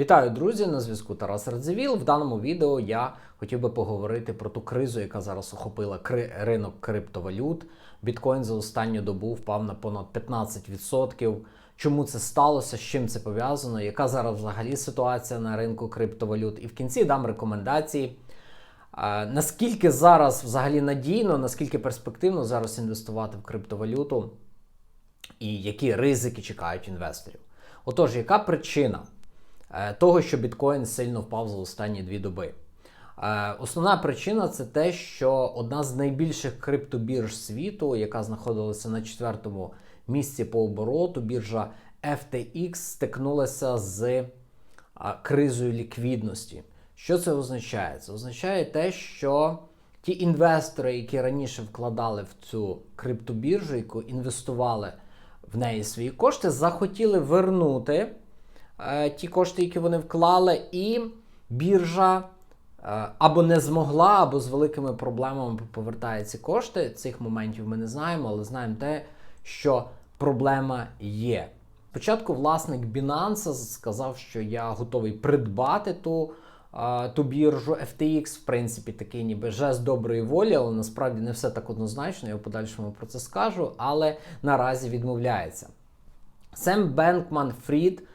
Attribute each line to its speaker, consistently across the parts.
Speaker 1: Вітаю, друзі! На зв'язку Тарас Радзивіл. В даному відео я хотів би поговорити про ту кризу, яка зараз охопила кри- ринок криптовалют. Біткоін за останню добу впав на понад 15%. Чому це сталося? З чим це пов'язано? Яка зараз взагалі ситуація на ринку криптовалют? І в кінці дам рекомендації. Наскільки зараз взагалі надійно, наскільки перспективно зараз інвестувати в криптовалюту, і які ризики чекають інвесторів? Отож, яка причина того, що біткоін сильно впав за останні дві доби? Е, Основна причина це те, що одна з найбільших криптобірж світу, яка знаходилася на четвертому місці по обороту, біржа FTX, стикнулася з кризою ліквідності. Що це означає? Це означає те, що ті інвестори, які раніше вкладали в цю криптобіржу, яку інвестували в неї свої кошти, захотіли вернути е, ті кошти, які вони вклали, і біржа е, або не змогла, або з великими проблемами повертає ці кошти. Цих моментів ми не знаємо, але знаємо те, що проблема є. Спочатку власник Binance сказав, що я готовий придбати ту, ту біржу FTX, в принципі, такий ніби жест доброї волі, але насправді не все так однозначно. Я в подальшому про це скажу, але наразі відмовляється. Сем Бенкман Фрід, е,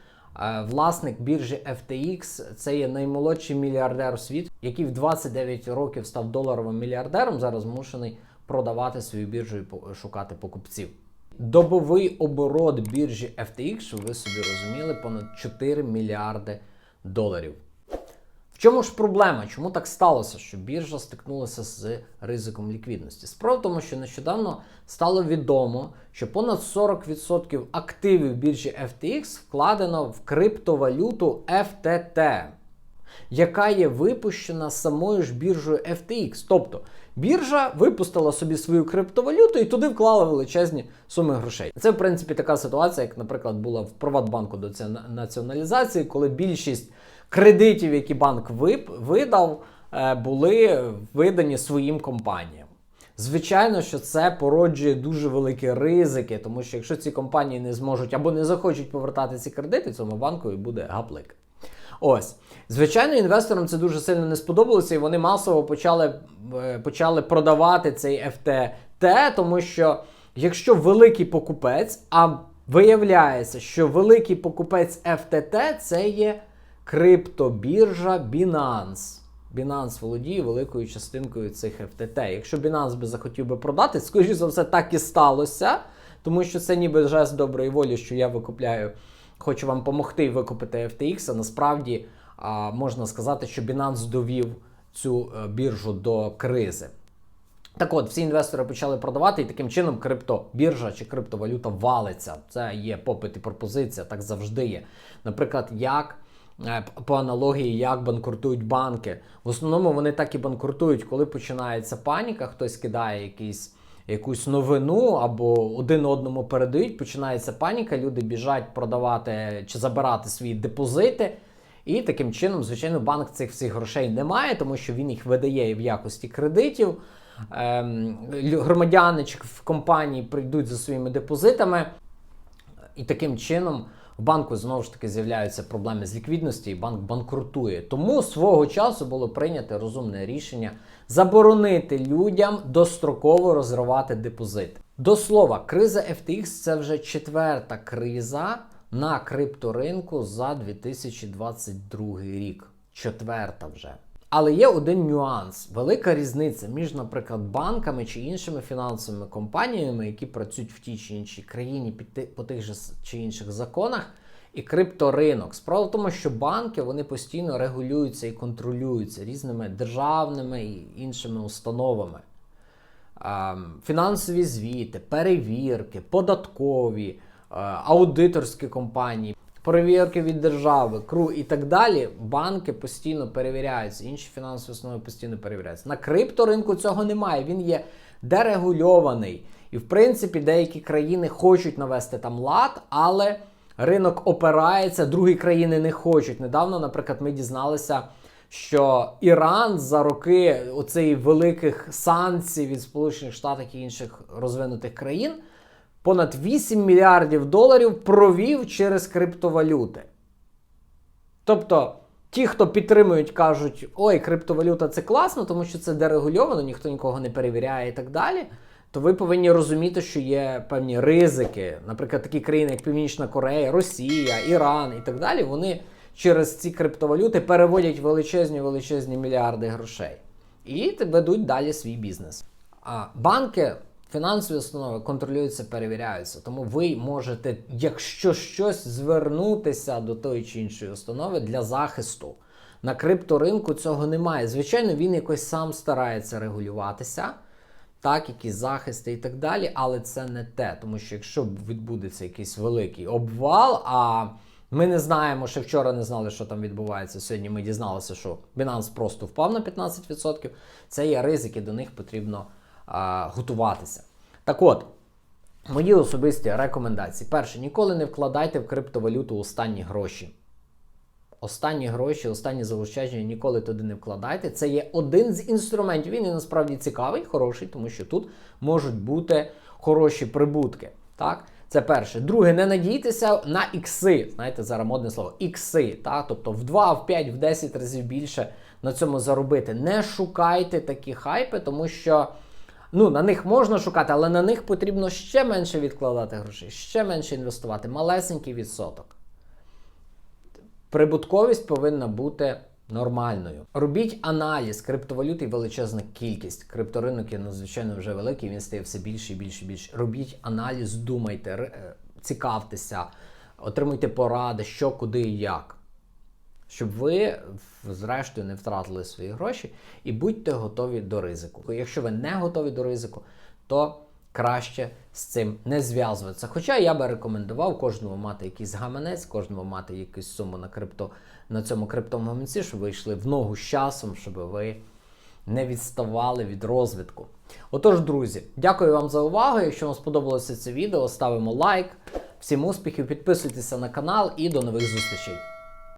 Speaker 1: власник біржі FTX, це є наймолодший мільярдер у світі, який в 29 років став доларовим мільярдером. Зараз змушений продавати свою біржу і шукати покупців. Добовий оборот біржі FTX, щоб ви собі розуміли, понад 4 мільярди доларів. Чому ж проблема? Чому так сталося, що біржа стикнулася з ризиком ліквідності? Справа тому, що нещодавно стало відомо, що понад 40% активів біржі FTX вкладено в криптовалюту FTT, яка є випущена самою ж біржею FTX. Тобто біржа випустила собі свою криптовалюту і туди вклала величезні суми грошей. Це, в принципі, така ситуація, як, наприклад, була в Приватбанку до націоналізації, коли більшість кредитів, які банк видав, е, були видані своїм компаніям. Звичайно, що це породжує дуже великі ризики, тому що якщо ці компанії не зможуть або не захочуть повертати ці кредити, цьому банку і буде гаплик. Ось, звичайно, інвесторам це дуже сильно не сподобалося, і вони масово почали, е, почали продавати цей FTT, тому що якщо великий покупець, а виявляється, що великий покупець FTT це є криптобіржа Binance. Binance володіє великою частинкою цих FTT. Якщо Binance би захотів би продати, скоріш за все, так і сталося, тому що це ніби жест доброї волі, що я викупляю, хочу вам допомогти викупити FTX, а насправді а, можна сказати, що Binance довів цю е, біржу до кризи. Так от, всі інвестори почали продавати, і таким чином криптобіржа чи криптовалюта валиться. Це є попит і пропозиція, так завжди є. Наприклад, як по аналогії, як банкрутують банки. В основному вони так і банкрутують, коли починається паніка, хтось кидає якийсь. Якусь новину або один одному передають, починається паніка, люди біжать продавати чи забирати свої депозити. І таким чином, звичайно, банк цих всіх грошей не має, тому що він їх видає в якості кредитів. Ем, громадяни чи в компанії прийдуть за своїми депозитами, і таким чином в банку знову ж таки з'являються проблеми з ліквідності, і банк банкрутує. Тому свого часу було прийнято розумне рішення заборонити людям достроково розривати депозити. До слова, криза FTX це вже четверта криза на крипторинку за 2022 рік. Четверта вже. Але є один нюанс, велика різниця між, наприклад, банками чи іншими фінансовими компаніями, які працюють в тій чи іншій країні по тих же чи інших законах, і крипторинок. Справа в тому, що банки вони постійно регулюються і контролюються різними державними і іншими установами. Ем, Фінансові звіти, перевірки, податкові, е, аудиторські компанії, перевірки від держави, КРУ і так далі. Банки постійно перевіряються, інші фінансові установи постійно перевіряються. На крипторинку цього немає. Він є дерегульований. І, в принципі, деякі країни хочуть навести там лад, але ринок опирається, другі країни не хочуть. Недавно, наприклад, ми дізналися що Іран за роки оцеї великих санкцій від Сполучених Штатів і інших розвинутих країн понад 8 мільярдів доларів провів через криптовалюти. Тобто, ті, хто підтримують, кажуть, ой, криптовалюта це класно, тому що це дерегульовано, ніхто нікого не перевіряє і так далі. То ви повинні розуміти, що є певні ризики. Наприклад, такі країни, як Північна Корея, Росія, Іран і так далі, вони через ці криптовалюти переводять величезні величезні мільярди грошей і ведуть далі свій бізнес. А банки, фінансові установи контролюються, перевіряються. Тому ви можете, якщо щось, звернутися до тої чи іншої установи для захисту. На крипторинку цього немає. Звичайно, він якось сам старається регулюватися, так, якісь захисти і так далі, але це не те. Тому що якщо відбудеться якийсь великий обвал, а ми не знаємо, ще вчора не знали, що там відбувається. Сьогодні ми дізналися, що Binance просто впав на 15%. Це є ризики, до них потрібно а, готуватися. Так от, мої особисті рекомендації. Перше, ніколи не вкладайте в криптовалюту останні гроші. Останні гроші, останні заощадження ніколи туди не вкладайте. Це є один з інструментів. Він і насправді цікавий, хороший, тому що тут можуть бути хороші прибутки. Так? Це перше. Друге, не надійтеся на ікси. Знаєте, зараз модне слово ікси. Так? Тобто в 2, в 5, в 10 разів більше на цьому заробити. Не шукайте такі хайпи, тому що. Ну, на них можна шукати, але на них потрібно ще менше відкладати грошей, ще менше інвестувати. Малесенький відсоток. Прибутковість повинна бути нормальною. Робіть аналіз криптовалют і величезна кількість. Крипторинок є надзвичайно вже великий, він стає все більше і більше і більше. Робіть аналіз, думайте, е, цікавтеся, отримуйте поради, що, куди і як. Щоб ви, зрештою, не втратили свої гроші і будьте готові до ризику. Якщо ви не готові до ризику, то краще з цим не зв'язуватися. Хоча я би рекомендував кожному мати якийсь гаманець, кожному мати якусь суму на крипто на цьому криптовому щоб ви йшли в ногу з часом, щоб ви не відставали від розвитку. Отож, друзі, дякую вам за увагу. Якщо вам сподобалося це відео, ставимо лайк. Всім успіхів, підписуйтеся на канал і до нових зустрічей.